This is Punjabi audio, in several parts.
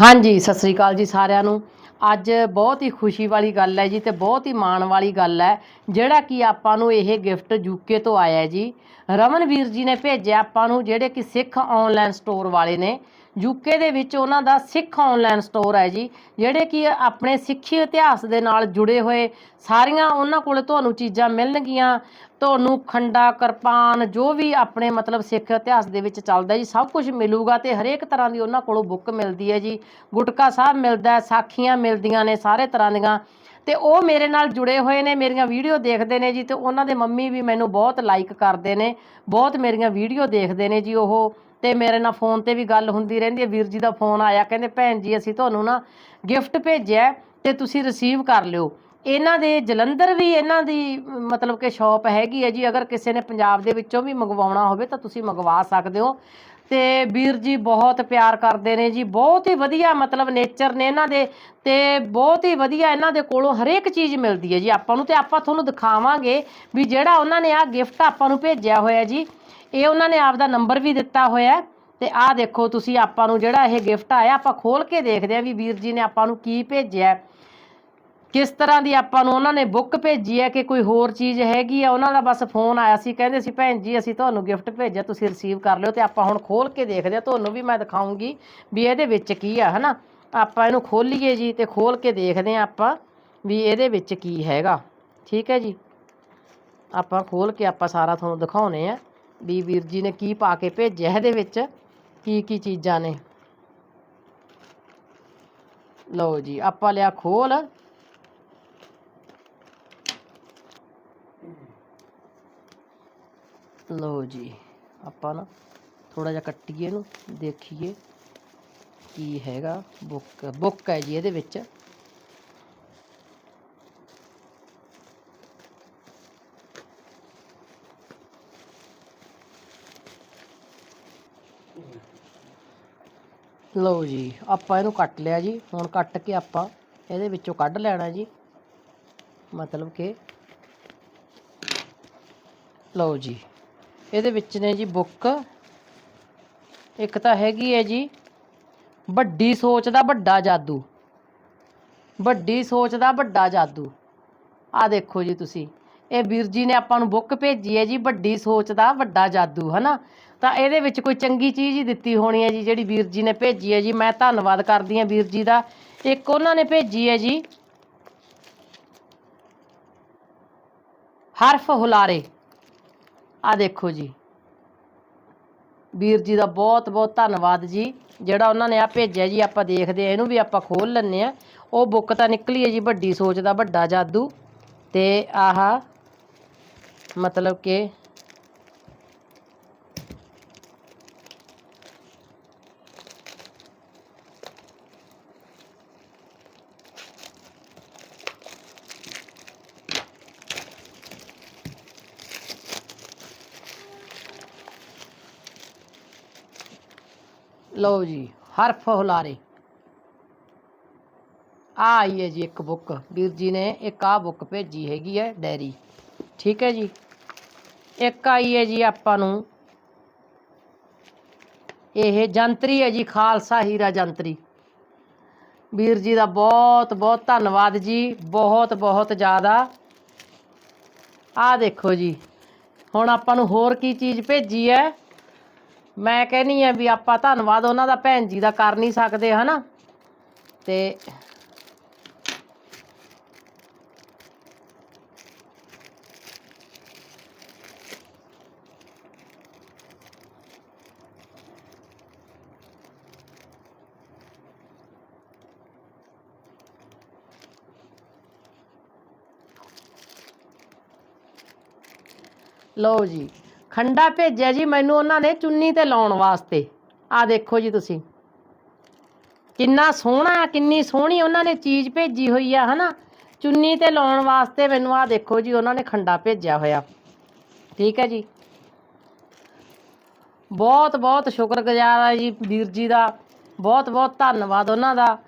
ਹਾਂਜੀ, ਸਤਿ ਸ੍ਰੀ ਅਕਾਲ ਜੀ ਸਾਰਿਆਂ ਨੂੰ। ਅੱਜ ਬਹੁਤ ਹੀ ਖੁਸ਼ੀ ਵਾਲੀ ਗੱਲ ਹੈ ਜੀ ਤੇ ਬਹੁਤ ਹੀ ਮਾਣ ਵਾਲੀ ਗੱਲ ਹੈ, ਜਿਹੜਾ ਕਿ ਆਪਾਂ ਨੂੰ ਇਹ ਗਿਫਟ ਯੂਕੇ ਤੋਂ ਆਇਆ ਹੈ ਜੀ। ਰਮਨਵੀਰ ਜੀ ਨੇ ਭੇਜਿਆ ਆਪਾਂ ਨੂੰ, ਜਿਹੜੇ ਕਿ ਸਿੱਖ ਆਨਲਾਈਨ ਸਟੋਰ ਵਾਲੇ ਨੇ। ਯੂਕੇ ਦੇ ਵਿੱਚ ਉਹਨਾਂ ਦਾ ਸਿੱਖ ਆਨਲਾਈਨ ਸਟੋਰ ਹੈ ਜੀ, ਜਿਹੜੇ ਕਿ ਆਪਣੇ ਸਿੱਖੀ ਇਤਿਹਾਸ ਦੇ ਨਾਲ ਜੁੜੇ ਹੋਏ ਸਾਰੀਆਂ ਉਹਨਾਂ ਕੋਲ ਤੁਹਾਨੂੰ ਚੀਜ਼ਾਂ ਮਿਲਣਗੀਆਂ। ਤੁਹਾਨੂੰ ਖੰਡਾ, ਕਿਰਪਾਨ, ਜੋ ਵੀ ਆਪਣੇ ਮਤਲਬ ਸਿੱਖ ਇਤਿਹਾਸ ਦੇ ਵਿੱਚ ਚੱਲਦਾ ਜੀ, ਸਭ ਕੁਝ ਮਿਲੂਗਾ ਤੇ ਹਰੇਕ ਤਰ੍ਹਾਂ ਦੀ ਉਹਨਾਂ ਕੋਲੋਂ ਬੁੱਕ ਮਿਲਦੀ ਹੈ ਜੀ। ਗੁਟਕਾ ਸਾਹਿਬ ਮਿਲਦਾ, ਸਾਖੀਆਂ ਮਿਲਦੀਆਂ ਨੇ ਸਾਰੇ ਤਰ੍ਹਾਂ ਦੀਆਂ। ਤੇ ਉਹ ਮੇਰੇ ਨਾਲ ਜੁੜੇ ਹੋਏ ਨੇ, ਮੇਰੀਆਂ ਵੀਡੀਓ ਦੇਖਦੇ ਨੇ ਜੀ ਤੇ ਉਹਨਾਂ ਦੇ ਮੰਮੀ ਵੀ ਮੈਨੂੰ ਬਹੁਤ ਲਾਈਕ ਕਰਦੇ ਨੇ, ਬਹੁਤ ਮੇਰੀਆਂ ਵੀਡੀਓ ਦੇਖਦੇ ਨੇ ਜੀ ਉਹ। ਤੇ ਮੇਰੇ ਨਾਲ ਫੋਨ ਤੇ ਵੀ ਗੱਲ ਹੁੰਦੀ ਰਹਿੰਦੀ ਹੈ। ਵੀਰ ਜੀ ਦਾ ਫੋਨ ਆਇਆ, ਕਹਿੰਦੇ ਭੈਣ ਜੀ, ਅਸੀਂ ਤੁਹਾਨੂੰ ਨਾ ਗਿਫਟ ਭੇਜਿਆ ਹੈ ਤੇ ਤੁਸੀਂ ਰਿਸੀਵ ਕਰ ਲਿਓ। ਇਹਨਾਂ ਦੇ ਜਲੰਧਰ ਵੀ ਇਹਨਾਂ ਦੀ, ਮਤਲਬ ਕਿ ਸ਼ਾਪ ਹੈਗੀ ਹੈ ਜੀ। ਅਗਰ ਕਿਸੇ ਨੇ ਪੰਜਾਬ ਦੇ ਵਿੱਚੋਂ ਵੀ ਮੰਗਵਾਉਣਾ ਹੋਵੇ ਤਾਂ ਤੁਸੀਂ ਮੰਗਵਾ ਸਕਦੇ ਹੋ। ਤੇ ਵੀਰ ਜੀ ਬਹੁਤ ਪਿਆਰ ਕਰਦੇ ਨੇ ਜੀ। ਬਹੁਤ ਹੀ ਵਧੀਆ, ਮਤਲਬ ਨੇਚਰ ਨੇ ਇਹਨਾਂ ਦੇ ਤੇ ਬਹੁਤ ਹੀ ਵਧੀਆ ਇਹਨਾਂ ਦੇ ਕੋਲੋਂ ਹਰੇਕ ਚੀਜ਼ ਮਿਲਦੀ ਹੈ ਜੀ। ਆਪਾਂ ਨੂੰ ਤੇ ਆਪਾਂ ਤੁਹਾਨੂੰ ਦਿਖਾਵਾਂਗੇ ਵੀ ਜਿਹੜਾ ਉਹਨਾਂ ਨੇ ਆ ਗਿਫਟ ਆਪਾਂ ਨੂੰ ਭੇਜਿਆ ਹੋਇਆ ਜੀ, ਇਹ ਉਹਨਾਂ ਨੇ ਆਪਦਾ ਨੰਬਰ ਵੀ ਦਿੱਤਾ ਹੋਇਆ ਹੈ। ਤੇ ਆਹ ਦੇਖੋ ਤੁਸੀਂ, ਆਪਾਂ ਨੂੰ ਜਿਹੜਾ ਇਹ ਗਿਫਟ ਆਇਆ, ਆਪਾਂ ਖੋਲ ਕੇ ਦੇਖਦੇ ਆਂ ਵੀ ਵੀਰ ਜੀ ਨੇ ਆਪਾਂ ਨੂੰ ਕੀ ਭੇਜਿਆ ਕਿਸ ਤਰ੍ਹਾਂ ਦੀ ਆਪਾਂ ਨੂੰ ਉਹਨਾਂ ਨੇ ਬੁੱਕ ਭੇਜੀ ਹੈ ਕਿ ਕੋਈ ਹੋਰ ਚੀਜ਼ ਹੈਗੀ ਆ? ਉਹਨਾਂ ਦਾ ਬਸ ਫੋਨ ਆਇਆ ਸੀ, ਕਹਿੰਦੇ ਸੀ, ਭੈਣ ਜੀ, ਅਸੀਂ ਤੁਹਾਨੂੰ ਗਿਫਟ ਭੇਜਿਆ, ਤੁਸੀਂ ਰਿਸੀਵ ਕਰ ਲਿਓ ਤੇ ਆਪਾਂ ਹੁਣ ਖੋਲ ਕੇ ਦੇਖਦੇ ਆ ਤੁਹਾਨੂੰ ਵੀ ਮੈਂ ਦਿਖਾਉਂਗੀ ਵੀ ਇਹਦੇ ਵਿੱਚ ਕੀ ਆ, ਹਨਾ? ਆਪਾਂ ਇਹਨੂੰ ਖੋਲੀਏ ਜੀ ਤੇ ਖੋਲ ਕੇ ਦੇਖਦੇ ਆ ਆਪਾਂ ਵੀ ਇਹਦੇ ਵਿੱਚ ਕੀ ਹੈਗਾ। ਠੀਕ ਹੈ ਜੀ? ਆਪਾਂ ਖੋਲ ਕੇ ਆਪਾਂ ਸਾਰਾ ਤੁਹਾਨੂੰ ਦਿਖਾਉਨੇ ਆ ਵੀ ਵੀਰ ਜੀ ਨੇ ਕੀ ਪਾ ਕੇ ਭੇਜਿਆ ਇਹਦੇ ਵਿੱਚ, ਕੀ ਕੀ ਚੀਜ਼ਾਂ ਨੇ। ਲਓ ਜੀ, ਆਪਾਂ ਲਿਆ ਖੋਲ ਲਓ ਜੀ, ਆਪਾਂ ਨਾ ਥੋੜਾ ਜਿਹਾ ਕੱਟੀਏ ਇਹਨੂੰ, ਦੇਖੀਏ ਕੀ ਹੈਗਾ, ਬੁੱਕ ਬੁੱਕ ਹੈ ਜੀ ਇਹਦੇ ਵਿੱਚ। ਲਓ ਜੀ, ਆਪਾਂ ਇਹਨੂੰ ਕੱਟ ਲਿਆ ਜੀ, ਹੁਣ ਕੱਟ ਕੇ ਆਪਾਂ ਇਹਦੇ ਵਿੱਚੋਂ ਕੱਢ ਲੈਣਾ ਜੀ। ਮਤਲਬ ਕਿ ਲਓ ਜੀ ਇਹਦੇ ਵਿੱਚ ਨੇ ਜੀ ਬੁੱਕ। ਇੱਕ ਤਾਂ ਹੈਗੀ ਹੈ ਜੀ, ਵੱਡੀ ਸੋਚ ਦਾ ਵੱਡਾ ਜਾਦੂ। ਵੱਡੀ ਸੋਚ ਦਾ ਵੱਡਾ ਜਾਦੂ। ਆ ਦੇਖੋ ਜੀ ਤੁਸੀਂ, ਇਹ ਵੀਰ ਜੀ ਨੇ ਆਪਾਂ ਨੂੰ ਬੁੱਕ ਭੇਜੀ ਹੈ ਜੀ, ਵੱਡੀ ਸੋਚ ਦਾ ਵੱਡਾ ਜਾਦੂ, ਹਨਾ? ਤਾਂ ਇਹਦੇ ਵਿੱਚ ਕੋਈ ਚੰਗੀ ਚੀਜ਼ ਹੀ ਦਿੱਤੀ ਹੋਣੀ ਹੈ ਜੀ, ਜਿਹੜੀ ਵੀਰ ਜੀ ਨੇ ਭੇਜੀ ਹੈ ਜੀ। ਮੈਂ ਧੰਨਵਾਦ ਕਰਦੀ ਹਾਂ ਵੀਰ ਜੀ ਦਾ। ਇੱਕ ਉਹਨਾਂ ਨੇ ਭੇਜੀ ਹੈ ਜੀ, ਹਰਫ ਹੁਲਾਰੇ। ਆ ਦੇਖੋ ਜੀ। ਵੀਰ ਜੀ ਦਾ ਬਹੁਤ ਬਹੁਤ ਧੰਨਵਾਦ ਜੀ। ਜਿਹੜਾ ਉਹਨਾਂ ਨੇ ਆ ਭੇਜਿਆ ਜੀ, ਆਪਾਂ ਦੇਖਦੇ ਆ, ਇਹਨੂੰ ਵੀ ਆਪਾਂ ਖੋਲ ਲੈਂਦੇ ਆ। ਉਹ ਬੁੱਕ ਤਾਂ ਨਿਕਲੀ ਹੈ ਜੀ, ਵੱਡੀ ਸੋਚ ਦਾ ਵੱਡਾ ਜਾਦੂ। ਤੇ ਆਹ ਮਤਲਬ ਕਿ ਲਓ ਜੀ, ਹਰਫ ਹੁਲਾਰੇ। ਆ ਆਈ ਹੈ ਜੀ ਇੱਕ ਬੁੱਕ। ਵੀਰ ਜੀ ਨੇ ਇੱਕ ਆ ਬੁੱਕ ਭੇਜੀ ਹੈਗੀ ਹੈ, ਡੈਰੀ। ਠੀਕ ਹੈ ਜੀ? ਇੱਕ ਆਈ ਹੈ ਜੀ ਆਪਾਂ ਨੂੰ। ਇਹ ਜੰਤਰੀ ਹੈ ਜੀ, ਖਾਲਸਾ ਹੀਰਾ ਜੰਤਰੀ। ਵੀਰ ਜੀ ਦਾ ਬਹੁਤ ਬਹੁਤ ਧੰਨਵਾਦ ਜੀ। ਬਹੁਤ ਬਹੁਤ ਜ਼ਿਆਦਾ। ਆ ਦੇਖੋ ਜੀ। ਹੁਣ ਆਪਾਂ ਨੂੰ ਹੋਰ ਕੀ ਚੀਜ਼ ਭੇਜੀ ਹੈ? ਮੈਂ ਕਹਿੰਨੀ ਆ ਵੀ ਆਪਾਂ ਧੰਨਵਾਦ ਉਹਨਾਂ ਦਾ ਭੈਣ ਜੀ ਦਾ ਕਰ ਨਹੀਂ ਸਕਦੇ, ਹਨਾ? ਤੇ ਲਓ ਜੀ। ਖੰਡਾ ਭੇਜਿਆ ਜੀ, ਮੈਨੂੰ ਉਹਨਾਂ ਨੇ ਚੁੰਨੀ ਤੇ ਲਾਉਣ ਵਾਸਤੇ। ਆ ਦੇਖੋ ਜੀ ਤੁਸੀਂ। ਕਿੰਨਾ ਸੋਹਣਾ, ਕਿੰਨੀ ਸੋਹਣੀ ਉਹਨਾਂ ਨੇ ਚੀਜ਼ ਭੇਜੀ ਹੋਈ ਆ, ਹਨਾ? ਚੁੰਨੀ ਤੇ ਲਾਉਣ ਵਾਸਤੇ ਮੈਨੂੰ ਆ ਦੇਖੋ ਜੀ, ਉਹਨਾਂ ਨੇ ਖੰਡਾ ਭੇਜਿਆ ਹੋਇਆ। ਠੀਕ ਹੈ ਜੀ। ਬਹੁਤ ਬਹੁਤ ਸ਼ੁਕਰਗੁਜ਼ਾਰ ਆ ਜੀ ਵੀਰ ਜੀ ਦਾ। ਬਹੁਤ ਬਹੁਤ ਧੰਨਵਾਦ ਉਹਨਾਂ ਦਾ।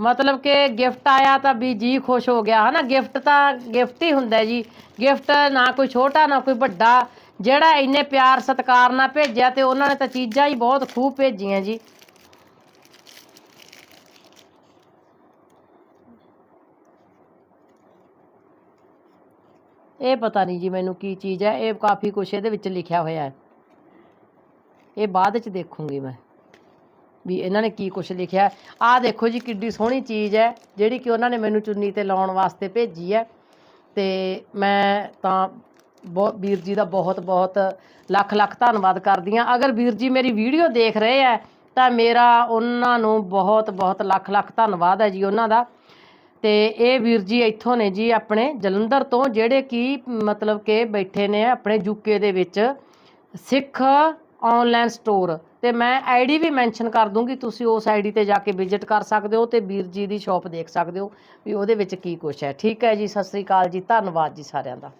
ਮਤਲਬ ਕਿ ਗਿਫਟ ਆਇਆ ਤਾਂ ਵੀ ਜੀ ਖੁਸ਼ ਹੋ ਗਿਆ, ਹਨਾ? ਗਿਫਟ ਤਾਂ ਗਿਫਟ ਹੀ ਹੁੰਦਾ ਜੀ। ਗਿਫਟ ਨਾ ਕੋਈ ਛੋਟਾ, ਨਾ ਕੋਈ ਵੱਡਾ। ਜਿਹੜਾ ਇੰਨੇ ਪਿਆਰ ਸਤਿਕਾਰ ਨਾਲ ਭੇਜਿਆ ਤੇ ਉਹਨਾਂ ਨੇ ਤਾਂ ਚੀਜ਼ਾਂ ਹੀ ਬਹੁਤ ਖੂਬ ਭੇਜੀਆਂ ਜੀ। ਇਹ ਪਤਾ ਨਹੀਂ ਜੀ ਮੈਨੂੰ ਕੀ ਚੀਜ਼ ਹੈ, ਇਹ ਕਾਫੀ ਕੁਛ ਇਹਦੇ ਵਿੱਚ ਲਿਖਿਆ ਹੋਇਆ ਹੈ। ਇਹ ਬਾਅਦ ਵਿੱਚ ਦੇਖੂੰਗੀ ਮੈਂ ਵੀ ਇਹਨਾਂ ਨੇ ਕੀ ਕੁਛ ਲਿਖਿਆ ਆਹ ਦੇਖੋ ਜੀ ਕਿੱਡੀ ਸੋਹਣੀ ਚੀਜ਼ ਹੈ, ਜਿਹੜੀ ਕਿ ਉਹਨਾਂ ਨੇ ਮੈਨੂੰ ਚੁੰਨੀ ਤੇ ਲਾਉਣ ਵਾਸਤੇ ਭੇਜੀ ਹੈ। ਤੇ ਮੈਂ ਤਾਂ ਬਹੁਤ ਵੀਰ ਜੀ ਦਾ ਬਹੁਤ ਬਹੁਤ ਲੱਖ ਲੱਖ ਧੰਨਵਾਦ ਕਰਦੀ ਹਾਂ। ਅਗਰ ਵੀਰ ਜੀ ਮੇਰੀ ਵੀਡੀਓ ਦੇਖ ਰਹੇ ਹੈ, ਤਾਂ ਮੇਰਾ ਉਹਨਾਂ ਨੂੰ ਬਹੁਤ ਬਹੁਤ ਲੱਖ ਲੱਖ ਧੰਨਵਾਦ ਹੈ ਜੀ ਉਹਨਾਂ ਦਾ। ਤੇ ਇਹ ਵੀਰ ਜੀ ਇੱਥੋਂ ਨੇ ਜੀ ਆਪਣੇ ਜਲੰਧਰ ਤੋਂ, ਜਿਹੜੇ ਕਿ ਮਤਲਬ ਕਿ ਬੈਠੇ ਨੇ ਆਪਣੇ ਯੂਕੇ ਦੇ ਵਿੱਚ ਸਿੱਖ ਆਨਲਾਈਨ ਸਟੋਰ ਤੇ ਮੈਂ ਆਈਡੀ ਵੀ ਮੈਂਸ਼ਨ ਕਰ ਦੂੰਗੀ, ਤੁਸੀਂ ਉਸ ਆਈਡੀ ਤੇ ਜਾ ਕੇ ਵਿਜ਼ਿਟ ਕਰ ਸਕਦੇ ਹੋ ਤੇ ਵੀਰ ਜੀ ਦੀ ਸ਼ਾਪ ਦੇਖ ਸਕਦੇ ਹੋ ਵੀ ਉਹਦੇ ਵਿੱਚ ਕੀ ਕੁਛ ਹੈ। ਠੀਕ ਹੈ ਜੀ, ਸਤਿ ਸ੍ਰੀ ਅਕਾਲ ਜੀ, ਧੰਨਵਾਦ ਜੀ ਸਾਰਿਆਂ ਦਾ।